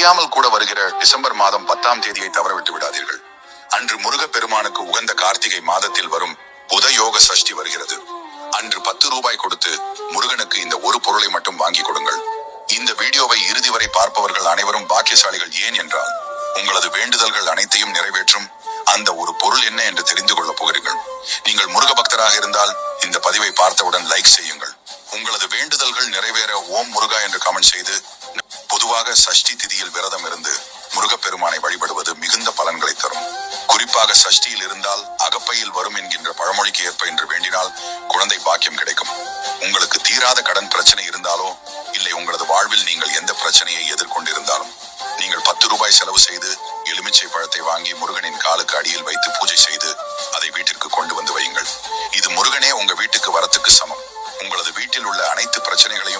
தெரியாமல் கூட வருகிற டிசம்பர் மாதம் பத்தாம் தேதியை தவறவிட்டு விடாதீர்கள். அன்று முருகப் பெருமானுக்கு உகந்த கார்த்திகை மாதத்தில் வரும் புதயோக சஷ்டி வருகிறது. அன்று பத்து ரூபாய் கொடுத்து முருகனுக்கு இந்த ஒரு பொருளை மட்டும் வாங்கி கொடுங்கள். இந்த வீடியோவை இறுதி வரை பார்ப்பவர்கள் அனைவரும் பாக்கியசாலிகள் ஏன் என்றால் உங்களது வேண்டுதல்கள் அனைத்தையும் நிறைவேற்றும் அந்த ஒரு பொருள் என்ன என்று தெரிந்து கொள்ளப் போகிறீர்கள். நீங்கள் முருக பக்தராக இருந்தால் இந்த பதிவை பார்த்தவுடன் லைக் செய்யுங்கள். உங்களது வேண்டுதல்கள் நிறைவேற ஓம் முருகா என்று கமெண்ட் செய்து பொதுவாக சஷ்டி திதியில் விரதம் இருந்து முருகப்பெருமானை வழிபடுவது மிகுந்த பலன்களை தரும். குறிப்பாக சஷ்டியில் இருந்தால் அகப்பையில் வரும் என்கின்ற பழமொழிக்கு ஏற்ப என்று வேண்டினால் குழந்தை பாக்கியம் கிடைக்கும். உங்களுக்கு தீராத கடன் பிரச்சனை இருந்தாலோ இல்லை உங்களது வாழ்வில் நீங்கள் எந்த பிரச்சனையை எதிர்கொண்டிருந்தாலும் நீங்கள் பத்து ரூபாய் செலவு செய்து எலுமிச்சை பழத்தை வாங்கி முருகனின் காலுக்கு அடியில் வைத்து பூஜை செய்து அதை வீட்டிற்கு கொண்டு வந்து வையுங்கள். இது முருகனே உங்க வீட்டுக்கு வரத்துக்கு சமம். உங்களது வீட்டில் உள்ள அனைத்து பிரச்சனைகளையும்